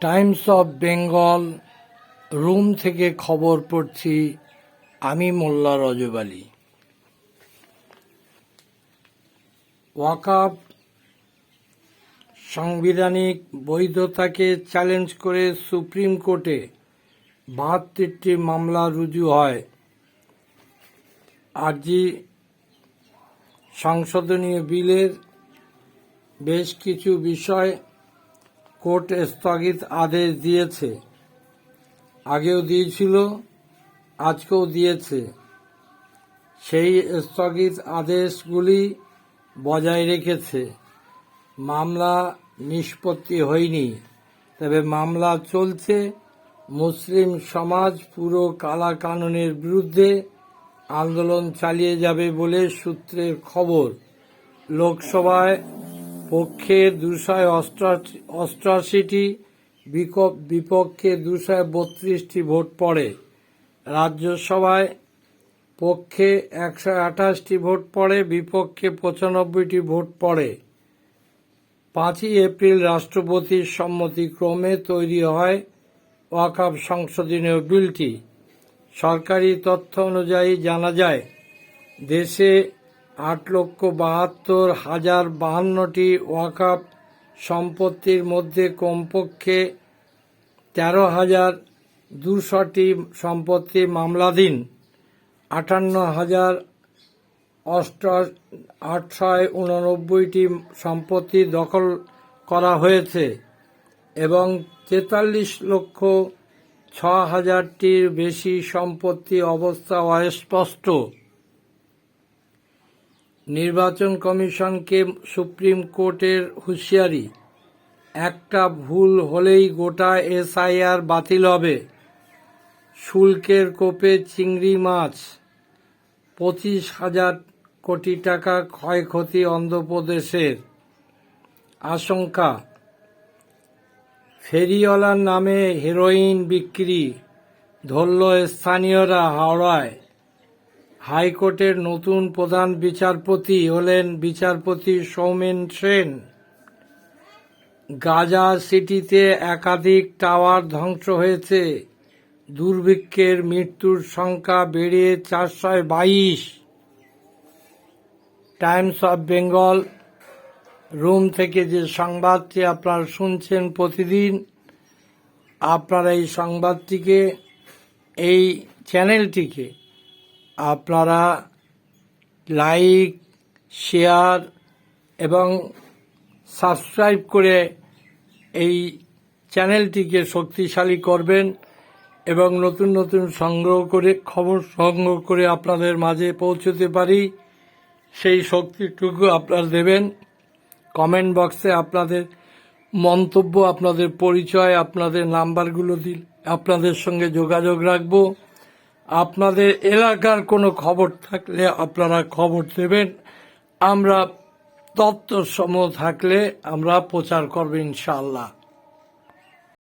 Times of Bengal room থেকে খবর পড়ছি আমি মোল্লা রজব আলী। ওয়াকাব সাংবিধানিক বৈধতাকে চ্যালেঞ্জ করে সুপ্রিম কোর্টে বাহাত্তরটি মামলা রুজু হয়। আরজি সংশোধনীয় বিলের বেশ কিছু বিষয় কোর্ট স্থগিত আদেশ দিয়েছে। আগেও দিয়েছিল, আজকেও দিয়েছে। সেই স্থগিত আদেশগুলি বজায় রেখেছে। মামলা নিষ্পত্তি হয়নি। তবে মামলা চলছে। মুসলিম সমাজ পুরো কালা কানুনের বিরুদ্ধে আন্দোলন চালিয়ে যাবে বলে সূত্রের খবর। লোকসভায় পক্ষে দুশো অষ্টআশিটি বিপক্ষে দুশো বত্রিশটি ভোট পড়ে। রাজ্যসভায় পক্ষে একশো আঠাশটি ভোট পড়ে, বিপক্ষে পঁচানব্বইটি ভোট পড়ে। পাঁচই এপ্রিল রাষ্ট্রপতির সম্মতিক্রমে তৈরি হয় ওয়াকাব সংশোধনীয় বিলটি। সরকারি তথ্য অনুযায়ী জানা যায়, দেশে আট লক্ষ বাহাত্তর হাজার বাহান্নটি ওয়াকাপ সম্পত্তির মধ্যে কমপক্ষে তেরো হাজার দুশোটি সম্পত্তি মামলাধীন, আটান্ন হাজার অষ্ট আটশয় উননব্বইটি সম্পত্তি দখল করা হয়েছে এবং তেতাল্লিশ লক্ষ ছ হাজারটির বেশি সম্পত্তি অবস্থা অস্পষ্ট। নির্বাচন কমিশনকে সুপ্রিম কোর্টের হুঁশিয়ারি। একটা ভুল হলেই গোটা এসআইআর বাতিল হবে। শুল্কের কোপে চিংড়ি মাছ। পঁচিশ হাজার কোটি টাকা ক্ষয়ক্ষতি অন্ধ্রপ্রদেশের। আশঙ্কা, ফেরিওয়ালার নামে হেরোইন বিক্রি, ধরল স্থানীয়রা হাওড়ায়। হাইকোর্টের নতুন প্রধান বিচারপতি হলেন বিচারপতি সৌমেন সেন। গাজা সিটিতে একাধিক টাওয়ার ধ্বংস হয়েছে। দুর্ভিক্ষের মৃত্যুর সংখ্যা বেড়ে চারশয় বাইশ। টাইমস অফ বেঙ্গল রুম থেকে যে সংবাদটি আপনারা শুনছেন প্রতিদিন, আপনারা এই সংবাদটিকে, এই চ্যানেলটিকে আপনারা লাইক শেয়ার এবং সাবস্ক্রাইব করে এই চ্যানেলটিকে শক্তিশালী করবেন এবং নতুন নতুন সংগ্রহ করে, খবর সংগ্রহ করে আপনাদের মাঝে পৌঁছতে পারি। সেই শক্তিটুকু আপনারা দেবেন। কমেন্ট বক্সে আপনাদের মন্তব্য, আপনাদের পরিচয়, আপনাদের নাম্বারগুলো দিল আপনাদের সঙ্গে যোগাযোগ রাখব। আপনাদের এলাকার কোনো খবর থাকলে আপনারা খবর দেবেন। আমরা তথ্যসমূহ থাকলে আমরা প্রচার করব ইনশাআল্লাহ।